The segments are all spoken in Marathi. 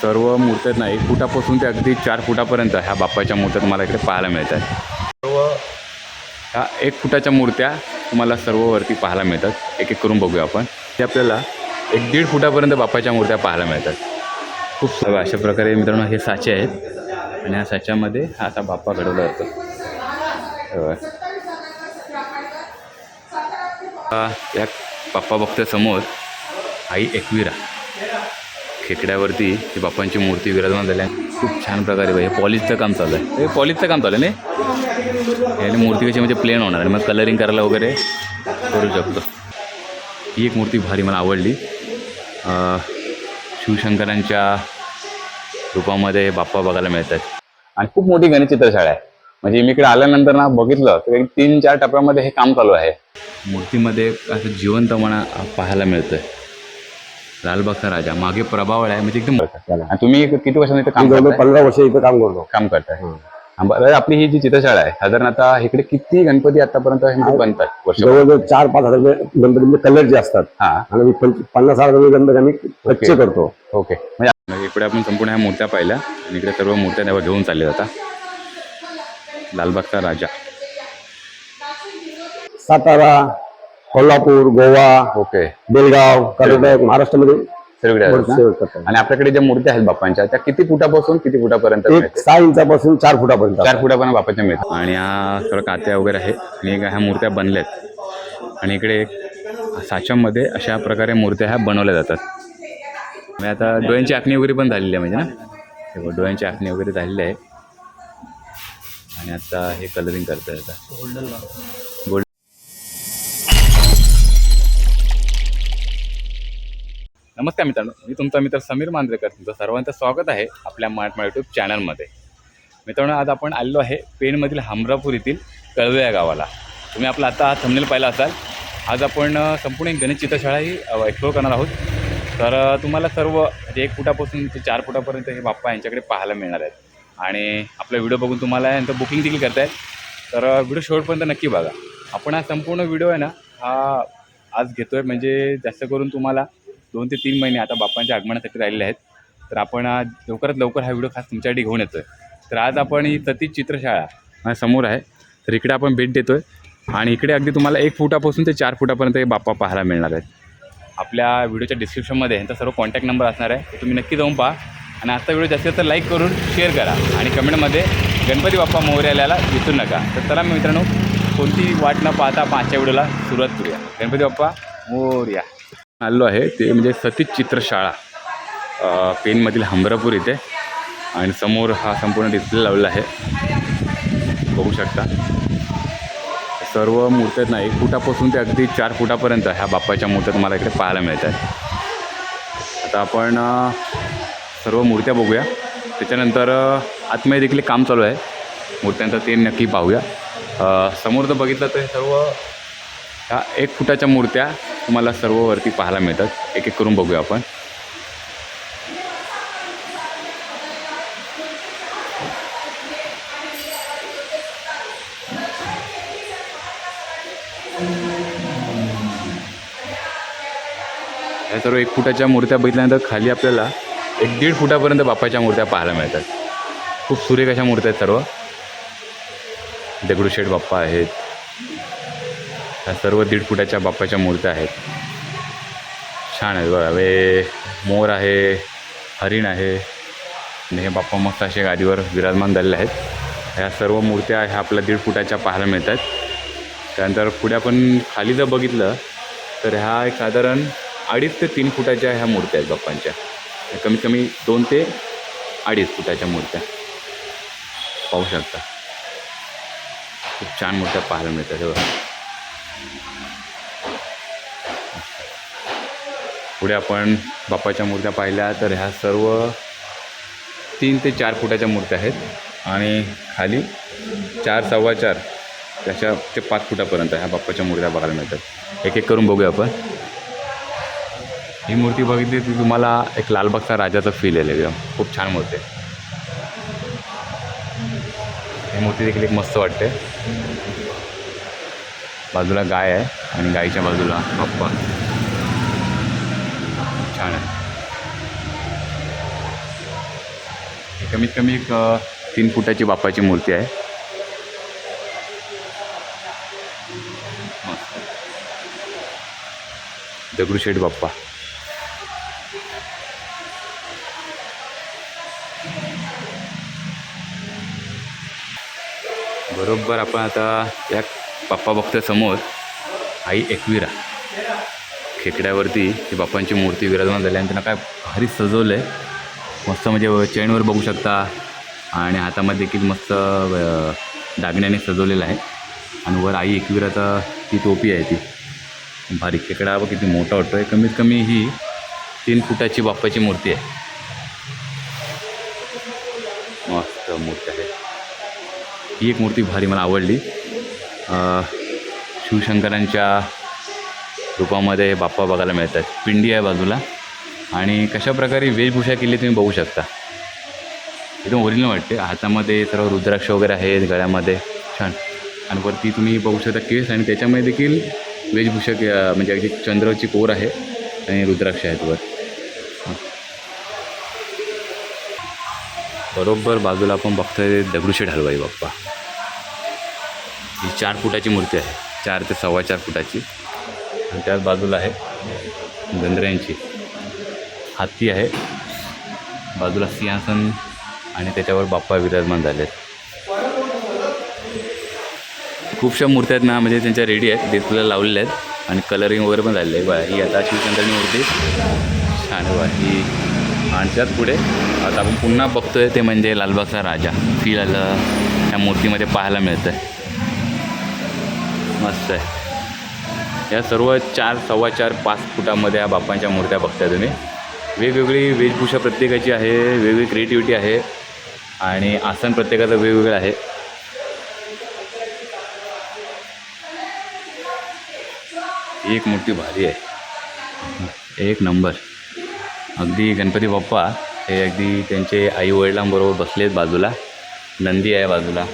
सर्व मूर्त्या नाही एक फुटापासून ते अगदी चार फुटापर्यंत ह्या बाप्पाच्या मूर्त्या तुम्हाला इकडे पाहायला मिळतात. सर्व ह्या एक फुटाच्या मूर्त्या तुम्हाला सर्व वरती पाहायला मिळतात. एक एक करून बघूया आपण. ते आपल्याला एक दीड फुटापर्यंत बाप्पाच्या मूर्त्या पाहायला मिळतात. खूप सर्व अशा प्रकारे मित्रांनो हे साचे आहेत. आणि या साच्यामध्ये हा असा बाप्पा घडवला जातो. या बाप्पा बघतोय समोर आई एकविरा. खेकड्यावरती ही बाप्पांची मूर्ती विराजमान झाली आहे. खूप छान प्रकारे बाई हे पॉलिशचं काम चालू आहे. हे पॉलिशचं काम चालू आहे नाही? याने मूर्ती कशी म्हणजे प्लेन होणार आणि मग कलरिंग करायला वगैरे करू शकतो. ही एक मूर्ती भारी मला आवडली. शिवशंकरांच्या रूपामध्ये बाप्पा बघायला मिळतात. आणि खूप मोठी गणेश चित्रशाळा आहे. म्हणजे मी इकडे आल्यानंतर ना बघितलं तर तीन चार टप्प्यामध्ये हे काम चालू आहे. मूर्तीमध्ये असं जिवंतपणा पाहायला मिळतंय. लालबागचा राजा मागे प्रभावळ आहे म्हणजे एकदम आणि तुम्ही किती वर्षांनी इथे काम पंधरा वर्ष इथं काम करतो. काम करताय. हा, आपली ही जी चित्रशाळा आहे साधारणतः इकडे किती गणपती आतापर्यंत हे बनतात जवळजवळ चार पाच हजार गणपती म्हणजे कलर जे असतात हा. आणि पन्नास हजार गणपती आम्ही स्वच्छ करतो. ओके. म्हणजे म्हणजे इकडे आपण संपूर्ण ह्या मूर्त्या पाहिल्या आणि इकडे सर्व मूर्त्या तेव्हा घेऊन चालले जातात लालबागचा राजा. सातारा कोल्हापूर गोवा ओके. बेलगाव कर्नाटक महाराष्ट्रामध्ये सगळीकडे आहेत बरेचसे ना? करतात. आणि आपल्याकडे ज्या मूर्त्या आहेत बाप्पांच्या त्या किती फुटापासून किती फुटापर्यंत एक? सहा इंचापासून चार फुटापर्यंत. चार फुटापर्यंत बाप्पाच्या मिळतात आणि ह्या सर्व कात्या वगैरे आहेत आणि एक ह्या मूर्त्या बनल्यात. आणि इकडे एक साच्यामध्ये अशा प्रकारे मूर्त्या ह्या बनवल्या जातात. म्हणजे आता डोळ्यांची आखणी वगैरे पण झालेली आहे म्हणजे ना? हे बघ, डोळ्यांची आखणी वगैरे झालेली आहे. आणि आता हे कलरिंग करतात आता. नमस्कार मित्रांनो मी तुमचा मित्र समीर मांजरेकर तुमचं सर्वांचं स्वागत आहे आपल्या मराठमा यूट्यूब चॅनलमध्ये मित्रांनो आज आपण आलेलो आहे पेणमधील हमरापूर येथील कळवे या गावाला. तुम्ही आपला आता थंबनेल पाहिला असाल. आज आपण संपूर्ण एक गणेश चित्रशाळा ही एक्सप्लोर करणार आहोत. तर तुम्हाला सर्व म्हणजे एक फुटापासून ते चार फुटापर्यंत हे बाप्पा यांच्याकडे पाहायला मिळणार आहेत. आणि आपला व्हिडिओ बघून तुम्हाला यांचं बुकिंग देखील करत येईल तर व्हिडिओ शेवटपर्यंत नक्की बघा. आपण हा संपूर्ण व्हिडिओ आहे ना हा आज घेतो आहे म्हणजे जास्त करून तुम्हाला दोन ते तीन महिने आता बाप्पांच्या आगमनासाठी राहिलेले आहेत. तर आपण आज लवकरात लवकर हा व्हिडिओ खास तुमच्यासाठी घेऊन येतो आहे तर आज आपण ही सतीश चित्रशाळा समोर आहे. तर इकडे आपण भेट देतो आहे आणि इकडे अगदी तुम्हाला एक फुटापासून ते चार फुटापर्यंत हे बाप्पा पाहायला मिळणार आहेत. आपल्या व्हिडिओच्या डिस्क्रिप्शनमध्ये यांचा सर्व कॉन्टॅक्ट नंबर असणार आहे. तुम्ही नक्की जाऊन पहा. आणि आजचा व्हिडिओ जास्तीत जास्त लाईक करून शेअर करा. आणि कमेंटमध्ये गणपती बाप्पा मोहऱ्याला विसरू नका. तर चला मित्रांनो कोणती वाट न पाहता पाचच्या व्हिडिओला सुरुवात करूया. गणपती बाप्पा मोर्या. आलो आहे. ते म्हणजे सतीश चित्रशाळा. पेनमधील हमरापूर इथे. आणि समोर हा संपूर्ण डिस्प्ले लावलेला आहे. बघू शकता. सर्व मूर्त्या नाही ना एक फुटापासून ते अगदी चार फुटापर्यंत ह्या बाप्पाच्या मूर्त्या तुम्हाला इकडे पाहायला मिळत आहेत. आता आपण सर्व मूर्त्या बघूया. त्याच्यानंतर अ, आतमध्ये देखील एक काम चालू आहे. मूर्त्यांचं ते नक्की पाहूया. समोर जर बघितलं तर सर्व ह्या एक फुटाच्या मूर्त्या तुम्हाला सर्व वरती पाहायला मिळतात. एक एक करून बघूया आपण. या सर्व एक फुटाच्या मूर्त्या बघितल्यानंतर खाली आपल्याला एक दीड फुटापर्यंत बाप्पाच्या मूर्त्या पाहायला मिळतात. खूप सुरेख अशा मूर्त्या आहेत सर्व. दगडूशेठ बाप्पा आहेत. ह्या सर्व दीड फुटाच्या बाप्पाच्या मूर्त्या आहेत. छान आहेत बघा. वे मोर आहे हरिण आहे. आणि हे बाप्पा मस्त असे गादीवर विराजमान झालेले आहेत. ह्या सर्व मूर्त्या ह्या आपल्या दीड फुटाच्या पाहायला मिळतात. त्यानंतर पुढे आपण खाली जर बघितलं तर ह्या एक साधारण अडीच ते तीन फुटाच्या ह्या मूर्त्या आहेत बाप्पांच्या. कमीत कमी दोन ते अडीच फुटाच्या मूर्त्या. पाहू शकता. खूप छान मूर्त्या पाहायला मिळतात बघा. पुढे आपण बाप्पाच्या मूर्त्या पाहिल्या तर ह्या सर्व तीन ते चार फुटाच्या मूर्त्या आहेत. आणि खाली चार सव्वा चार त्याच्या ते पाच फुटापर्यंत ह्या बाप्पाच्या मूर्त्या बघायला मिळतात. एक एक करून बघूया आपण. ही मूर्ती बघितली ती तुम्हाला एक लालबागचा राजाचा फील येईल एकदम खूप छान मूर्ती आहे. ही मूर्ती देखील एक मस्त वाटते. बाजूला गाय आहे आणि गायीच्या बाजूला बाप्पा. छान आहे. कमीत कमी एक तीन फुटाची बाप्पाची मूर्ती आहे. दगडूशेठ बाप्पा. बरोबर आपण आता या बाप्पा बघतो समोर आई एकविरा. खेकड्यावरती ही बाप्पांची मूर्ती विराजमान झाली आणि त्यांना काय भारी सजवलं आहे मस्त म्हणजे चेनवर बघू शकता. आणि हातामध्ये देखील मस्त दागिन्याने सजवलेलं आहे. आणि वर आई एकविराचा ती टोपी आहे ती. भारी खेकडा बघ किती मोठा वाटतो आहे कमीत कमी ही तीन फुटाची बाप्पाची मूर्ती आहे. मस्त मूर्ती आहे. ही एक मूर्ती भारी मला आवडली. शिवशंकरांच्या रूपामध्ये बाप्पा बघायला मिळतात. पिंडी आहे बाजूला. आणि कशा प्रकारे वेशभूषा केली तुम्ही बघू शकता. एकदम ओरिजिनल वाटते. हातामध्ये सर्व रुद्राक्ष वगैरे आहेत गळ्यामध्ये. छान. आणि वरती तुम्ही बघू शकता केस आणि त्याच्यामध्ये देखील वेशभूषा के- म्हणजे अगदी चंद्राची कोर आहे आणि रुद्राक्ष आहेत वर. बरोबर बाजूला आपण बघतोय दगडूशेठ हलवाई बाप्पा. ही चार फुटाची मूर्ती आहे. चार ते सव्वा चार फुटाची. आणि त्याच बाजूला आहे गंधऱ्यांची हत्ती आहे. बाजूला सिंहासन आणि त्याच्यावर बाप्पा विराजमान झाले खूपशा मूर्त्या आहेत ना म्हणजे त्यांच्या रेडी आहेत डिस्प्लेला लावलेल्या आहेत आणि कलरिंग वगैरे पण झालेलं आहे. बा ही आता शिवशंकरची मूर्ती छान बा ही आणि त्याच पुढे आता आपण पुन्हा बघतोय ते म्हणजे लालबागचा राजा. फील आलं त्या मूर्तीमध्ये पाहायला मिळतं आहे मस्त आहे. या सर्व चार सव्वा चार पाच फुटामध्ये या बाप्पांच्या मूर्त्या बघताय तुम्ही. वेगवेगळी वेशभूषा प्रत्येकाची आहे वेगवेगळी क्रिएटिव्हिटी आहे आणि आसन प्रत्येकाचं वेगवेगळं आहे. एक मूर्ती भारी आहे. एक नंबर. अगदी गणपती बाप्पा हे अगदी त्यांचे आई वडिलांबरोबर बसलेत बाजूला. नंदी आहे बाजूला.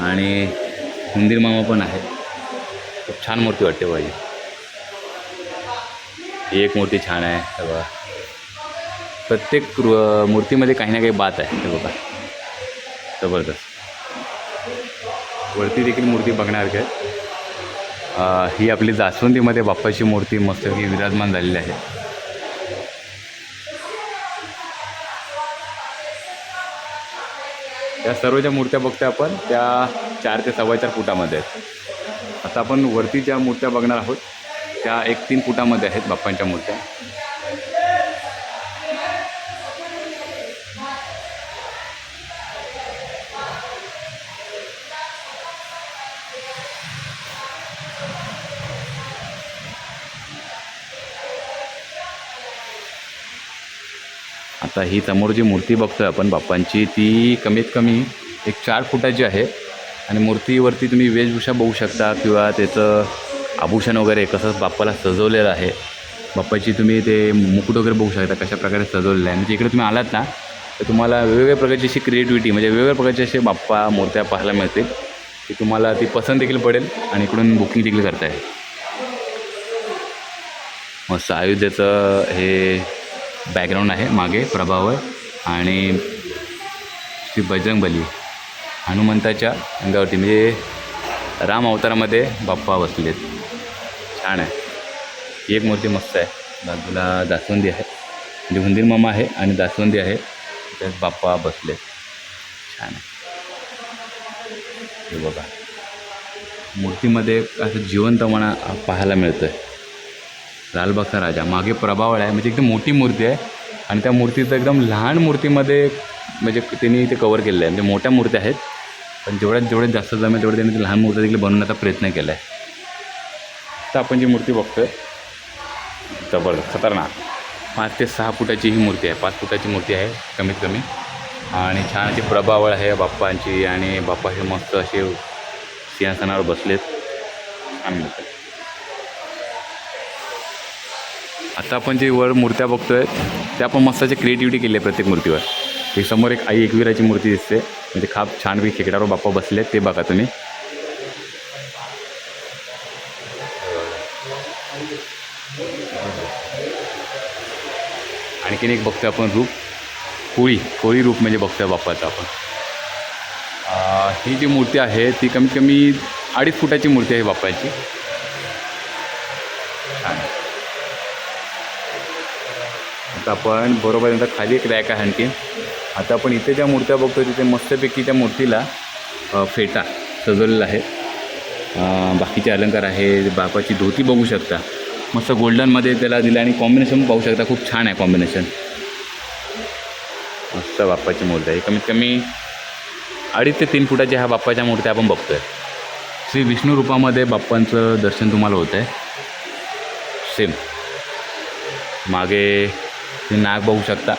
आणि हुंदीर मामा पण आहे. खूप छान मूर्ती वाटते पाहिजे ही एक मूर्ती छान आहे हे बघा। प्रत्येक कृ- मूर्तीमध्ये काही ना काही बात आहे हे बघा। जबरदस्त। वरती देखील मूर्ती बघण्यासारखी आहे। ही आपली जास्वंदीमध्ये बाप्पाची मूर्ती मस्तपैकी विराजमान झालेली आहे। त्या सर्व ज्या मूर्त्या बघतोय आपण त्या चार ते सव्वा चार फुटामध्ये आहेत। आता आपण वरती ज्या मूर्त्या बघणार आहोत त्या एक तीन फुटामध्ये आहेत बाप्पांच्या मूर्त्या. आता ही समोर जी मूर्ती बघतोय आपण बाप्पांची ती कमीत कमी एक चार फुटाची आहे. आणि मूर्तीवरती तुम्ही वेशभूषा बघू शकता किंवा त्याचं आभूषण वगैरे कसं बाप्पाला सजवलेलं आहे. बाप्पाची तुम्ही ते मुकुट वगैरे बघू शकता कशा प्रकारे सजवलेलं आहे. म्हणजे इकडे तुम्ही आलात ना तर तुम्हाला वेगवेगळ्या प्रकारची अशी क्रिएटिव्हिटी म्हणजे वेगवेगळ्या प्रकारचे असे बाप्पा मूर्त्या पाहायला मिळतील. की तुम्हाला ती पसंत देखील पडेल आणि इकडून बुकिंग देखील करता येईल मस्त अयोध्येचं हे बॅकग्राऊंड आहे मागे प्रभाव आहे आणि श्री बजरंगबली. हनुमंताच्या अंगावरती. म्हणजे राम अवतारामध्ये बाप्पा बसलेत. छान आहे. ही एक मूर्ती मस्त आहे. बाजूला दासवंदी आहे. म्हणजे हुंदीर मामा आहे आणि दासवंदी आहे. त्यात बाप्पा बसलेत. छान आहे. हे बघा. मूर्तीमध्ये असं जिवंतपणा पाहायला मिळतं आहे लालबागचा राजा. मागे प्रभावळ आहे. म्हणजे एकदम मोठी मूर्ती आहे. आणि त्या मूर्तीचं एकदम लहान मूर्तीमध्ये म्हणजे त्यांनी ते कवर केलेलं आहे. म्हणजे मोठ्या मूर्त्या आहेत. पण जेवढ्यात जेवढ्यात जास्त जमेल तेवढं त्यांनी ते लहान मूर्ती देखील बनवण्याचा प्रयत्न केला आहे तर आपण जी मूर्ती बघतोय जबरदस्त खतरनाक. पाच ते सहा फुटाची ही मूर्ती आहे. पाच फुटाची मूर्ती आहे कमीत कमी. आणि छान अशी प्रभावळ आहे बाप्पांची आणि बाप्पा हे मस्त असे सिंहासनावर बसलेत. छान मिळतं आता आपण जे वर मूर्त्या बघतोय त्या पण मस्त अशी क्रिएटिव्हिटी केली आहे प्रत्येक मूर्तीवर. ही समोर एक आई एकविराची मूर्ती दिसते. म्हणजे खाप छानपैकी खेकड्यावर बाप्पा बसले ते बघा तुम्ही. आणखीन एक बघतोय आपण रूप कोळी कोळी रूप म्हणजे बघतोय बाप्पाचं आपण. ही जी मूर्ती आहे ती कमीत कमी अडीच फुटाची मूर्ती आहे बाप्पाची. आता आपण बरोबर नंतर खाली एक रॅक आहे आणखी. आता आपण इथे ज्या मूर्त्या बघतो तिथे मस्तपैकी त्या मूर्तीला फेटा सजवलेला आहे. बाकीचे अलंकार आहे बापाची धोती बघू शकता. मस्त गोल्डनमध्ये त्याला दिलं आणि कॉम्बिनेशन पाहू शकता खूप छान आहे कॉम्बिनेशन मस्त बाप्पाची मूर्ती आहे. कमीत कमी अडीच ते तीन फुटाच्या ह्या बाप्पाच्या मूर्त्या आपण बघतो आहे श्री विष्णू रूपामध्ये बाप्पांचं दर्शन तुम्हाला होतं आहे सेम मागे हे नाग बघू शकता.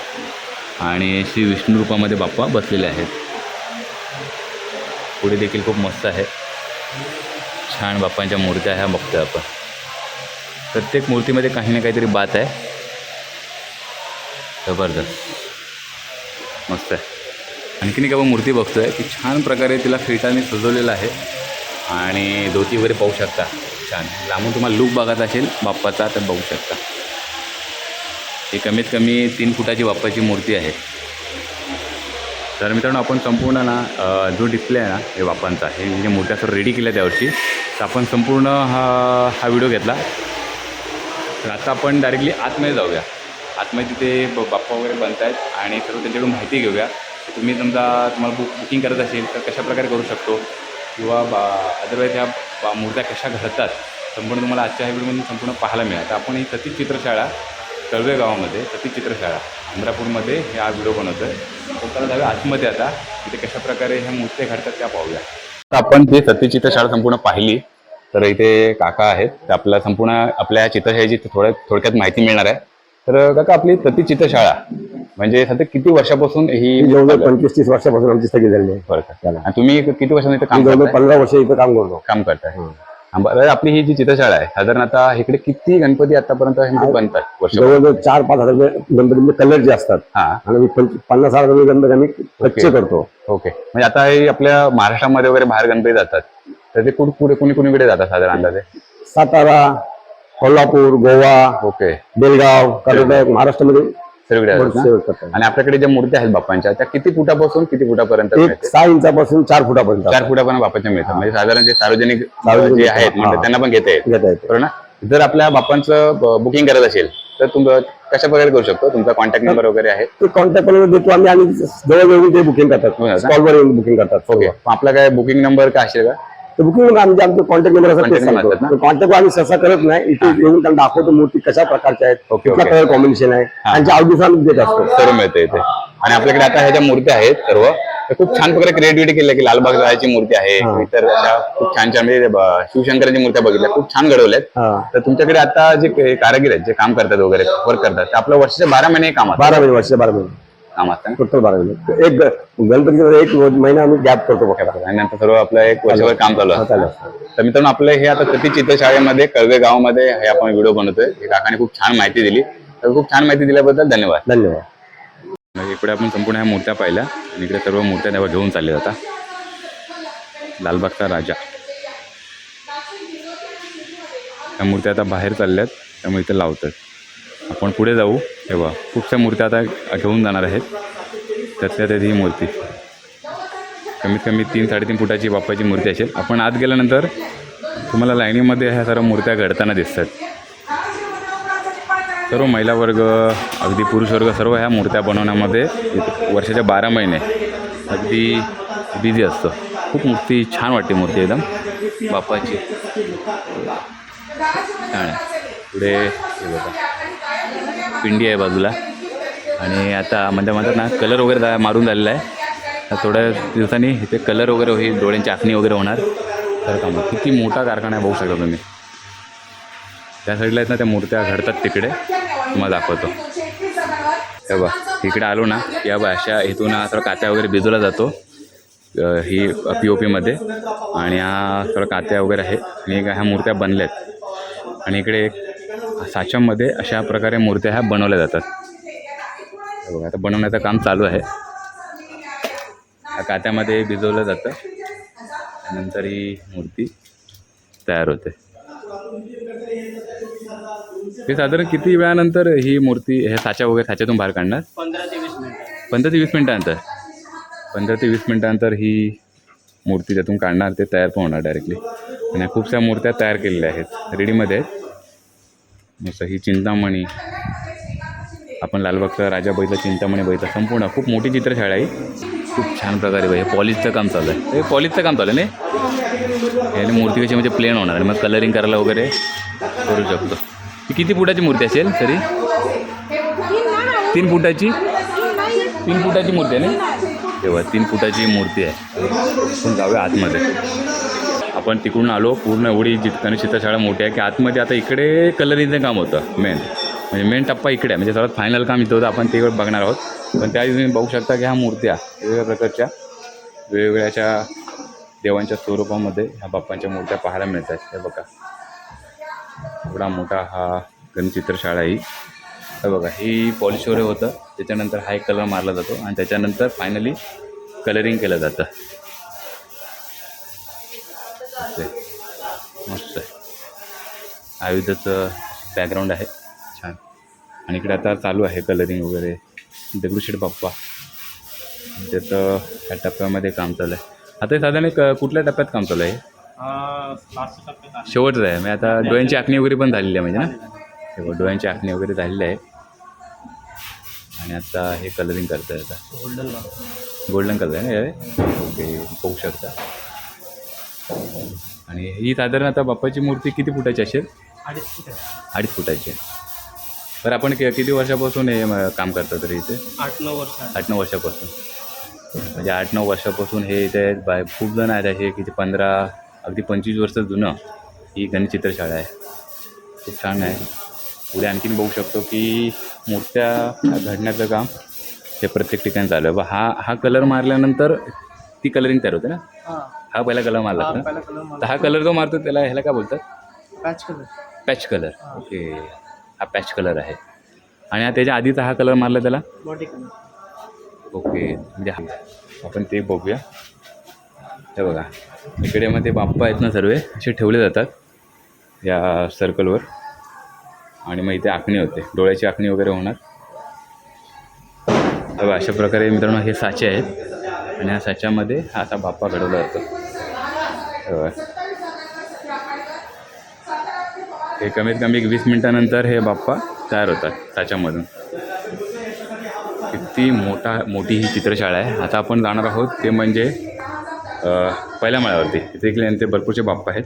आणि श्री विष्णू रूपामध्ये बाप्पा बसलेले आहेत. पुढे देखील खूप मस्त आहे. छान बाप्पांच्या मूर्त्या ह्या बघतोय आपण. प्रत्येक मूर्तीमध्ये काही ना काहीतरी बात आहे. जबरदस्त. मस्त आहे. आणखीन एक आपण मूर्ती बघतोय की छान प्रकारे तिला फेटाने सजवलेलं आहे. आणि धोती वगैरे पाहू शकता. छान. लांबून तुम्हाला लूक बघत असेल बाप्पाचा तर बघू शकता. ही कमीत कमी तीन फुटाची बाप्पाची मूर्ती आहे. तर मित्रांनो आपण संपूर्ण ना जो डिस्प्ले आहे ना हे बाप्पांचा हे म्हणजे मूर्त्या सर रेडी केल्या त्यावर्षी. तर आपण संपूर्ण हा हा व्हिडिओ घेतला. तर आता आपण डायरेक्टली आतमध्ये जाऊया. आतमध्ये तिथे ब- बाप्पा वगैरे बनत आहेत आणि सर्व त्यांच्याकडून माहिती घेऊया. तुम्ही समजा तुम्हाला बुक बुकिंग करत असेल तर कशाप्रकारे करू शकतो? किंवा बा अदरवाईज ह्या बा मूर्त्या कशा घडतात? संपूर्ण तुम्हाला आजच्या ह्या व्हिडिओमध्ये संपूर्ण पाहायला मिळाल. तर आपण ही सतीश चित्रशाळा कळवे गावामध्ये सतीश चित्रशाळा अमरापूरमध्ये हा व्हिडिओ बनवतो आहे तर जाऊया आतमध्ये आता तिथे कशा प्रकारे ह्या मूर्त्या घडतात त्या पाहूया. तर आपण ती सतीश चित्रशाळा संपूर्ण पाहिली. तर इथे काका आहेत. तर आपल्याला संपूर्ण आपल्या चित्रशाळेची थोड्या थोडक्यात माहिती मिळणार आहे. तर काका आपली सतीश चित्रशाळा म्हणजे सध्या किती वर्षापासून ही ही जवळजवळ पंचवीस तीस वर्षापासून आमची स्थगित झाली आहे. तुम्ही किती वर्षांनी काम पंधरा वर्ष इथं काम करतो. काम करताय. हं. हा, आपली ही जी चित्रशाळा आहे साधारण आता इकडे किती गणपती आतापर्यंत ह्यामध्ये बनतात जवळजवळ चार पाच हजार गणपतीचे कलर जे असतात हा. आणि पन्नास हजार गणपती आम्ही स्वच्छ करतो. ओके. म्हणजे आता हे आपल्या महाराष्ट्रामध्ये वगैरे बाहेर गणपती जातात तर ते कुठे कुठे कुणी कुणीकडे जातात साधारण अंदाजे? सातारा कोल्हापूर गोवा ओके. बेलगाव कर्नाटक महाराष्ट्रामध्ये सगळीकडे जातात ना? सेवा करतात आणि आपल्याकडे ज्या मूर्त्या आहेत बाप्पांच्या त्या किती फुटापासून किती फुटापर्यंत एक? सहा इंचापासून चार फुटापर्यंत चार फुटापर्यंत बाप्पाच्या मिळतात. म्हणजे साधारण जे सार्वजनिक जे आहेत हा. म्हणजे त्यांना पण घेता येईल. घेता येते. बरोबर ना? जर आपल्या बाप्पांचं बुकिंग करत असेल तर तुम कशा प्रकारे करू शकतो? तुमचा कॉन्टॅक्ट नंबर वगैरे आहे? ते कॉन्टॅक्ट करून देतो आम्ही आणि जवळ येऊन ते बुकिंग हो करतात ना? स्टॉलवर येऊन बुकिंग करतात ओके आपला काय बुकिंग नंबर काय असेल का? तर बुकिंग आमचे आमचे कॉन्टॅक्ट नंबर असतात ते ना? सांगतो कॉन्टॅक्ट आम्ही सहसा करत नाही. इथे येऊन त्यांना दाखवतो मूर्ती कशा प्रकारच्या आहेत ओके, कुठला ओके. कलर कॉम्बिनेशन आहे त्यांच्या आवडीनुसार आम्ही देत असतो. सर्व मिळते इथे. आणि आपल्याकडे आता ह्या ज्या मूर्त्या आहेत सर्व खूप छान प्रकारे क्रिएटिव्हिटी केली की लालबाग राजाची मूर्ती आहे. इतर अशा खूप छान छान म्हणजे शिवशंकराची मूर्त्या बघितल्या खूप छान घडवल्यात तर तुमच्याकडे आता जे कारागीर आहेत जे काम करतात वगैरे वर्क करतात ते आपलं वर्षाचे बारा महिने काम बारा महिने वर्ष बारा महिने. काम असतं ना? टोटल बारा महिने एक गणपतीचा एक महिना आम्ही गॅप करतो आणि नंतर सर्व आपलं एक वर्षभर काम चालू चालू असतं. तर मित्रांनो आपलं हे आता सती चित्रशाळेमध्ये कळवे गावामध्ये हे आपण व्हिडिओ बनवतोय. हे काकाने खूप छान माहिती दिली. तर खूप छान माहिती दिल्याबद्दल धन्यवाद. धन्यवाद. मग इकडे आपण संपूर्ण ह्या मूर्त्या पाहिल्या आणि इकडे सर्व मूर्त्या तेव्हा घेऊन चालले जातात लालबागचा राजा. ह्या मूर्त्या आता बाहेर चालल्यात त्यामुळे इथे लावतात आपण पुढे जाऊ. तेव्हा खूपशा मूर्त्या आता घेऊन जाणार आहेत. त्यातल्या त्यात ही मूर्ती. कमीत कमी तीन साडेतीन फुटाची बाप्पाची मूर्ती असेल. आपण आत गेल्यानंतर तुम्हाला लाईनीमध्ये ह्या सर्व मूर्त्या घडताना दिसतात. सर्व महिला वर्ग अगदी पुरुष वर्ग सर्व ह्या मूर्त्या बनवण्यामध्ये वर्षाच्या बारा महिने अगदी बिझी असतं. खूप मूर्ती छान वाटते मूर्ती एकदम. बाप्पाची. छान आहे. पुढे हे बघा. पिंडी आहे बाजूला. आणि आता म्हणजे म्हणतात ना कलर वगैरे जा- मारून झालेला आहे. तर थोड्या दिवसांनी इथे कलर वगैरे होईल डोळ्यांची आखणी वगैरे होणार. तर काम किती मोठा कारखाना आहे बघू शकता तुम्ही. त्या साईडला आहेत ना त्या मूर्त्या घडतात तिकडे. तुम्हाला दाखवतो. हे बा तिकडे आलो ना या भाषा इथून हा थोडा कात्या वगैरे भिजवला जातो. ही पी ओ पीमध्ये आणि हा थोडा कात्या वगैरे आहे. आणि ह्या मूर्त्या बनल्या आहेत आणि इकडे एक साच्यामध्ये अशा प्रकारे मूर्त्या ह्या बनवल्या जातात. बघा आता बनवण्याचं काम चालू आहे. कात्यामध्ये भिजवलं जातं. नंतर ही मूर्ती तयार होते. हे साधारण किती वेळानंतर ही मूर्ती हे साच्या वगैरे साच्यातून बाहेर काढणार? पंधरा ते वीस मिनिटं. पंधरा ते वीस मिनटानंतर. पंधरा ते वीस मिनटानंतर ही मूर्ती त्यातून काढणार ते तयार पण होणार डायरेक्टली आणि खूप साऱ्या मूर्त्या तयार केलेल्या आहेत. रेडीमध्ये आहेत. जसं ही चिंतामणी आपण लालबागचा राजा बघितला चिंतामणी बघितला संपूर्ण खूप मोठी चित्रशाळा आहे खूप छान प्रकारे बाई पॉलिशचं काम चालू आहे. हे पॉलिशचं काम चालू आहे नाही? याने मूर्ती कशी म्हणजे प्लेन होणार आणि मग कलरिंग करायला वगैरे करू शकतो. ही किती फुटाची मूर्ती असेल तरी? तीन फुटाची? तीन फुटाची मूर्ती आहे ना तेव्हा तीन फुटाची मूर्ती आहे. जाऊया आतमध्ये. आपण तिकडून आलो पूर्ण एवढी जितकाने चित्रशाळा मोठी आहे की आतमध्ये आता इकडे कलरिंगचं काम होतं मेन म्हणजे मेन टप्पा इकडे आहे. म्हणजे सर्वात फायनल काम इथं होतं. आपण ते बघणार आहोत. पण त्या तुम्ही बघू शकता की ह्या मूर्त्या वेगवेगळ्या प्रकारच्या वेगवेगळ्याच्या देवांच्या स्वरूपामध्ये ह्या बाप्पांच्या मूर्त्या पाहायला मिळतात. हे बघा. एवढा मोठा हा गणचित्रशाळा ही. हे बघा ही पॉलिश वगैरे होतं. त्याच्यानंतर हा एक कलर मारला जातो आणि त्याच्यानंतर फायनली कलरिंग केलं जातं. आयुधाचं बॅकग्राऊंड आहे. छान. आणि इकडे आता चालू आहे कलरिंग वगैरे. दगडूशेठ बाप्पा. त्याचं ह्या टप्प्यामध्ये काम चालू आहे. आता हे साधारण एक कुठल्या टप्प्यात काम चालू आहे शेवटचं आहे. म्हणजे आता डोळ्यांची आखणी वगैरे पण झालेली आहे म्हणजे ना? तेव्हा डोळ्यांची आखणी वगैरे झालेली आहे. आणि आता हे कलरिंग करत आहे आता गोल्डन कलर आहे ना हे ओके बघू शकता. आणि ही साधारण आता बाप्पाची मूर्ती किती फुटाची असेल? अडीच फुटाची आहे. तर आपण कि- किती वर्षापासून हे म- काम करता तरी इथे? आठ नऊ वर्ष आठ नऊ वर्षापासून. म्हणजे आठ नऊ वर्षापासून हे इथे बाय खूप जण आहेत असे की ते पंधरा अगदी पंचवीस वर्ष जुनं ही गणित चित्रशाळा आहे. खूप छान आहे. पुढे आणखीन बघू शकतो की मूर्त्या घडण्याचं काम हे प्रत्येक ठिकाणी चालू आहे. व हा हा कलर मारल्यानंतर ती कलरिंग तयार होते ना? हा. हा पहिला कलर मारला ना? पहिला कलर तर हा कलर जो मारतो त्याला ह्याला काय बोलतात? Patch colour patch colour. Okay. हा पॅच कलर आहे. आणि हा त्याच्या आधीचा हा कलर मारला त्याला? ओके. म्हणजे हा. आपण ते बघूया. हे बघा. इकडे मग ते बाप्पा आहेत ना सर्व असे ठेवले जातात या सर्कलवर आणि मग इथे आखणी होते. डोळ्याची आखणी वगैरे होणार. बघा, अशा प्रकारे मित्रांनो हे साचे आहेत. आणि ह्या साच्यामध्ये हा असा बाप्पा घडवला जातो. हे कमीत कमी एक वीस मिनटानंतर हे बाप्पा तयार होतात त्याच्यामधून. किती मोठा मोठी ही चित्रशाळा आहे. आता आपण जाणार आहोत ते म्हणजे पहिल्या माळ्यावरती. तिथे गेल्यानंतर भरपूरचे बाप्पा आहेत.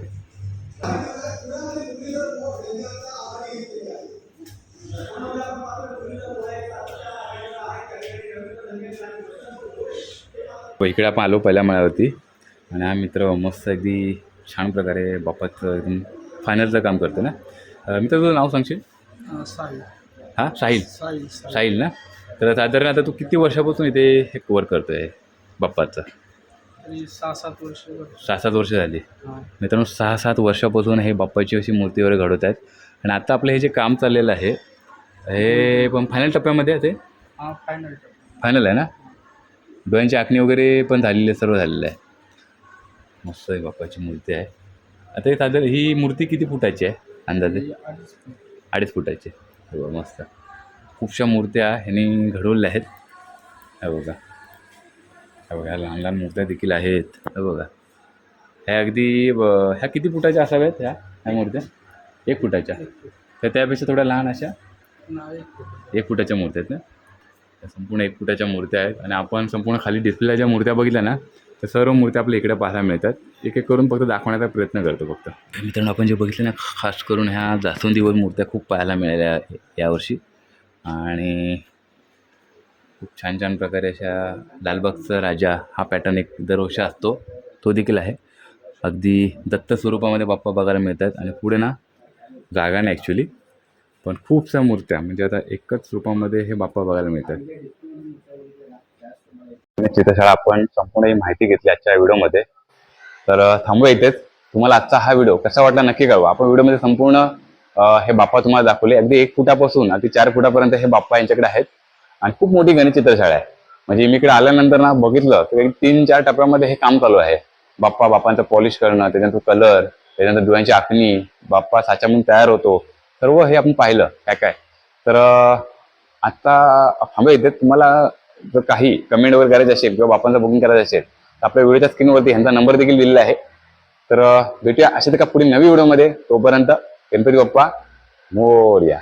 इकडे आपण आलो पहिल्या माळ्यावरती. आणि हा मित्र मस्त अगदी छान प्रकारे बाप्पाचं एकदम फायनलचं काम करतो ना? अ, मित्र तुझं नाव सांगशील? साहिल. हां? साहिल? साहिल साहिल. ना? तर साधारण आता तू किती वर्षापासून इथे हे कवर करतोय बाप्पाचं? तरी सहा सात वर्ष सहा सात वर्ष झाली. मित्रांनो सहा सात वर्षापासून हे बाप्पाची अशी मूर्ती वगैरे घडवत आहेत. आणि आता आपलं हे जे काम चाललेलं आहे हे पण फायनल टप्प्यामध्ये आहे ते? हा फायनल फायनल आहे ना? डोळ्यांची आखणी वगैरे पण झालेली आहे सर्व झालेलं आहे. मस्त आहे बाप्पाची मूर्ती आहे. आता हे साधारण ही मूर्ती किती फुटाची आहे अंदाजे? अडीच फुटाची. हे बघा मस्त. खूपशा मूर्त्या ह्यांनी घडवल्या आहेत. हे बघा. हे बघा लहान लहान मूर्त्या देखील आहेत. हे बघा. ह्या अगदी ह्या किती फुटाच्या असाव्यात ह्या? ह्या मूर्त्या? एक फुटाच्या. तर त्यापेक्षा थोड्या लहान अशा? एक फुटाच्या मूर्त्या आहेत ना? संपूर्ण एक फुटाच्या मूर्त्या आहेत. आणि आपण संपूर्ण खाली डिस्प्लेला ज्या मूर्त्या बघितल्या ना त्या सर्व मूर्त्या आपल्या इकडे पाहायला मिळतात. एक एक करून फक्त दाखवण्याचा प्रयत्न करतो फक्त. मित्रांनो आपण जे बघितलं ना खास करून ह्या जास्वंदीवर मूर्त्या खूप पाहायला मिळाल्या यावर्षी. आणि खूप छान छान प्रकारे अशा लालबागचा राजा हा पॅटर्न एक दरवर्षी असतो. तो देखील आहे. अगदी दत्त स्वरूपामध्ये बाप्पा बघायला मिळतात. आणि पुढे ना जागा नाही ॲक्च्युली पण खूपशा मूर्त्या म्हणजे आता एकच रूपामध्ये हे बाप्पा बघायला मिळतात. चित्रशाळा आपण संपूर्ण ही माहिती घेतली आजच्या व्हिडिओमध्ये. तर थांबू इथेच. तुम्हाला आजचा हा व्हिडिओ कसा वाटला नक्की कळवा. आपण व्हिडिओमध्ये संपूर्ण हे बाप्पा तुम्हाला दाखवले. अगदी एक फुटापासून अगदी चार फुटापर्यंत हे बाप्पा यांच्याकडे आहेत. आणि खूप मोठी गणित चित्रशाळा आहे. म्हणजे मी इकडे आल्यानंतर ना बघितलं तर तीन चार टप्प्यामध्ये हे काम चालू आहे. बाप्पा बाप्पांचं पॉलिश करणं त्याच्यानंतर कलर त्याच्यानंतर डोळ्यांची आखणी बाप्पा साचा म्हणून तयार होतो. सर्व हे आपण पाहिलं काय काय. तर आता थांबे इथे तुम्हाला जर काही कमेंट वगैरे करायचे असेल किंवा बापांचं बुकिंग करायचं असेल तर आपल्या व्हिडिओच्या स्क्रीनवरती ह्यांचा नंबर देखील दिलेला आहे. तर अं, भेटूया अशाच का पुढील नवी व्हिडिओमध्ये तोपर्यंत गणपती बाप्पा मोर्या.